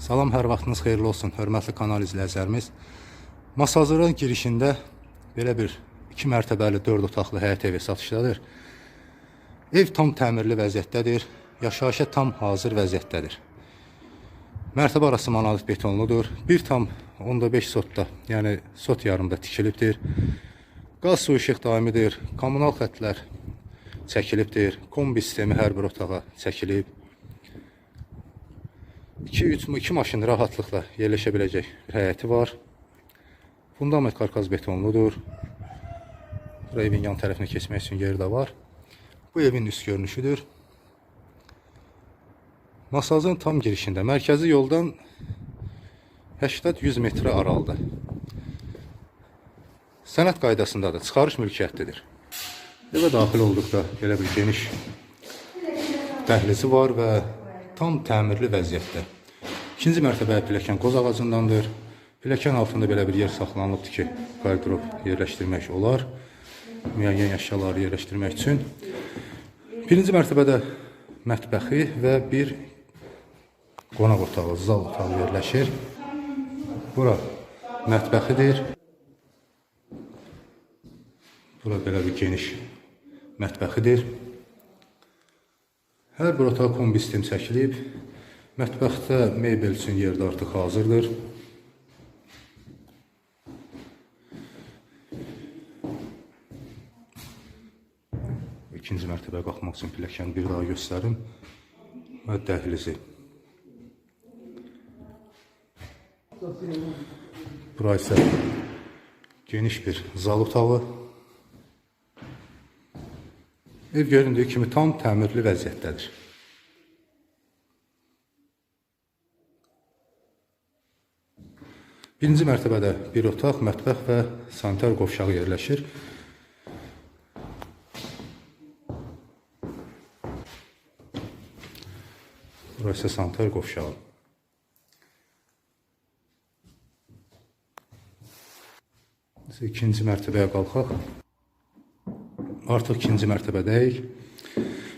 Salam, hər vaxtınız xeyirli olsun, hörmətli kanal izləyicilərimiz. Masazırın girişində belə bir 2 mərtəbəli 4 otaqlı həyət evi satışdadır. Ev tam təmirli vəziyyətdədir, yaşayışa tam hazır vəziyyətdədir. Mərtəbə arası monolit betonludur. 1 tam 15 sotda, yəni sot yarımda tikilibdir. Qaz su işıq daimidir. Kommunal xəttlər çəkilibdir. Kombi sistemi hər bir otağa çəkilib. 2-3 2 maşın rahatlıqla yerləşə bir həyəti var. Fundament karkaz betonludur. Bura evin yan tərəfinə keçmək üçün yer də var. Bu evin üst görünüşüdür. Masajın tam girişində, mərkəzi yoldan 80-100 metrə aralıda. Sənəd qaydasındadır, çıxarış mülkiyyətlidir. Evə daxil olduqda belə bir geniş dəhlizi var və tam təmirli vəziyyətdə. İkinci mərtəbə pilləkən qoz ağacındandır. Pilləkən altında belə bir yer saxlanılıbdır ki, qardırop yerləşdirmək olar. Müəyyən əşyaları yerləşdirmək üçün. Birinci mərtəbədə mətbəxi və bir qonaq otağı, zal otağı yerləşir. Bura mətbəxidir. Bura belə bir geniş mətbəxidir. Hər bir otaq kombi sistem çəkilib. Mətbəxdə mebel üçün yer də artıq hazırdır. İkinci mərtəbəyə qalxmaq üçün pilləkəni bir daha göstərim. Və dəhlizi. Bura isə geniş bir zal otağı. Ev göründüyü kimi tam təmirli vəziyyətdədir. Birinci mərtəbədə bir otaq, mətbəx və sanitar qovşağı yerləşir. Burası sanitar qovşağı. İkinci mərtəbəyə qalxaq. Artıq ikinci mərtəbədəyik.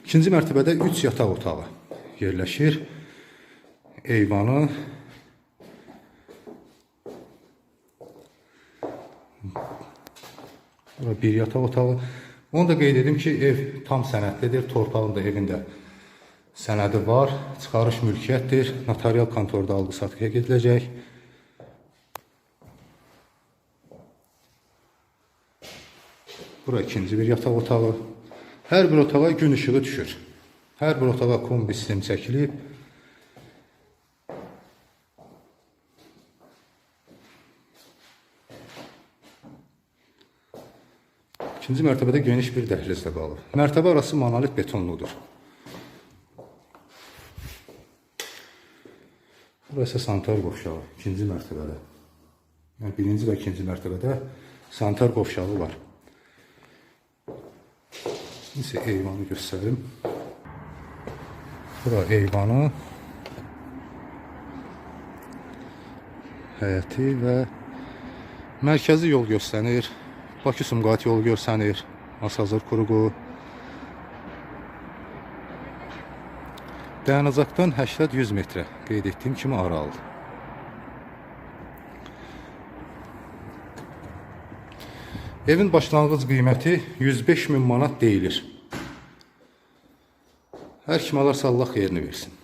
İkinci mərtəbədə 3 yataq otağı yerləşir. Eyvanı. Bura bir yataq otağı. Onu da qeyd edim ki, ev tam sənədlidir. Torpağın da evində sənədi var. Çıxarış mülkiyyətdir. Notarial kontorda alqı-satqıya gediləcək. Bura ikinci bir yataq otağı. Hər bir otağa gün işığı düşür. Hər bir otağa kombi sistem çəkilib. İkinci mərtəbədə geniş bir dəhliz də qalıb. Mərtəbə arası monolit betonludur. Burası sanitar qovşağı, ikinci mərtəbədə. Yəni birinci və ikinci mərtəbədə sanitar qovşağı var. Sizə eyvanı göstərim. Bura eyvanı. Həyəti və mərkəzi yol göstərir. Bakı-Sumqayıt yolu göstərir. Masazır Kuruqu. Dayanacaqdan 80-100 metrə qeyd etdiyim kimi aralıdır. Evin başlanğıc qiyməti 105 min manat deyilir. Hər kim alarsa Allah xeyrini versin.